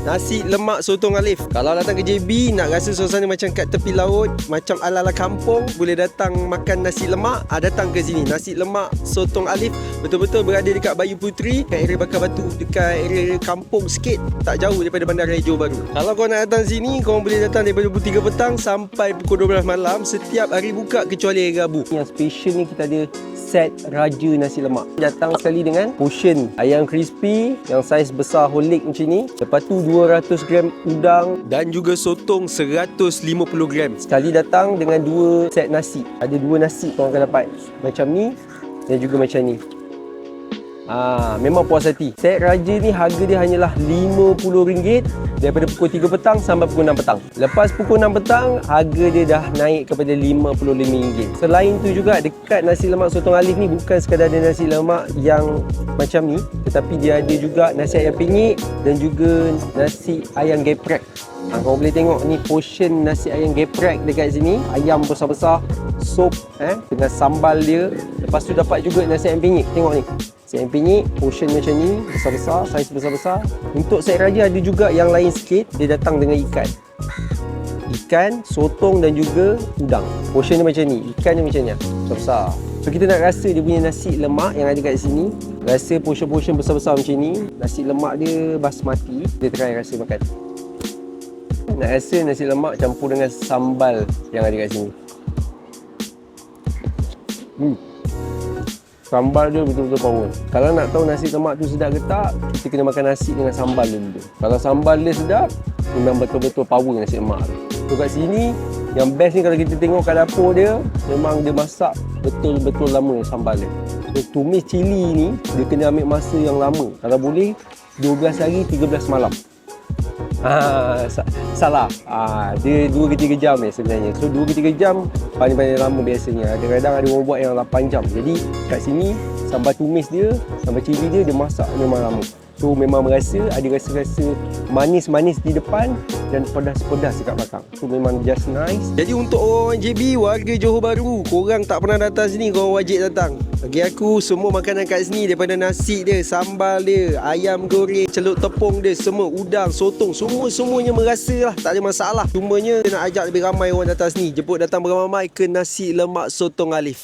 Nasi lemak sotong Alif. Kalau datang ke JB nak rasa suasana macam kat tepi laut, macam ala-ala kampung, boleh datang makan nasi lemak, ah, datang ke sini. Nasi lemak sotong Alif betul-betul berada dekat Bayu Puteri, kat area Bakar Batu, dekat area kampung sikit, tak jauh daripada Bandar Johor Bahru. Kalau kau nak datang sini, kau boleh datang daripada pukul 3 petang sampai pukul 12 malam. Setiap hari buka kecuali hari Rabu. Yang special ni kita ada set Raja Nasi Lemak. Datang sekali dengan portion ayam crispy yang saiz besar leg macam ni. Lepas tu 200 gram udang dan juga sotong 150 gram. Sekali datang dengan dua set nasi. Ada dua nasi kau akan dapat. Macam ni dan juga macam ni. Ah, memang puas hati. Set Raja ni harga dia hanyalah RM50 daripada pukul 3 petang sampai pukul 6 petang. Lepas pukul 6 petang, harga dia dah naik kepada RM55. Selain tu juga dekat nasi lemak sotong Alif ni bukan sekadar ada nasi lemak yang macam ni, tetapi dia ada juga nasi ayam penyet dan juga nasi ayam geprek. Ha, kau boleh tengok ni portion nasi ayam geprek dekat sini. Ayam besar-besar, sup eh, dengan sambal dia. Lepas tu dapat juga nasi ayam penyet. Tengok ni. Nasi ayam penyet, portion macam ni, besar-besar, saiz besar-besar. Untuk set raja ada juga yang lain sikit, dia datang dengan ikan. Ikan, sotong dan juga udang. Portion dia macam ni, ikan dia macam ni. Besar-besar. So kita nak rasa dia punya nasi lemak yang ada kat sini. Rasa portion-portion besar-besar macam ni. Nasi lemak dia basmati. Dia try rasa makan. Nak rasa nasi lemak campur dengan sambal yang ada kat sini. Hmm. Sambal dia betul-betul power. Kalau nak tahu nasi lemak tu sedap ke tak, kita kena makan nasi dengan sambal dulu. Kalau sambal dia sedap, memang betul-betul power nasi lemak tu. So kat sini, yang best ni kalau kita tengok kat dapur dia, memang dia masak betul-betul lama sambal dia. So, tumis cili ni, dia kena ambil masa yang lama. Kalau boleh, 12 hari, 13 malam. Ah, sa- salah. Ah, dia 2 ke 3 jam ni sebenarnya. So 2 ke 3 jam paling-paling lama biasanya. Kadang-kadang ada orang buat yang 8 jam. Jadi kat sini sambal tumis dia, sambal cili dia dia masak memang lama. So memang merasa ada rasa-rasa manis-manis di depan dan pedas-pedas dekat belakang. So memang just nice. Jadi untuk orang JB, warga Johor Bahru, korang tak pernah datang sini, korang wajib datang. Bagi aku, semua makanan kat sini daripada nasi dia, sambal dia, ayam goreng, celup tepung dia, semua udang, sotong, semua-semuanya merasa lah. Tak ada masalah. Cumanya nak ajak lebih ramai orang datang sini. Jemput datang beramai-ramai ke nasi lemak sotong Alif.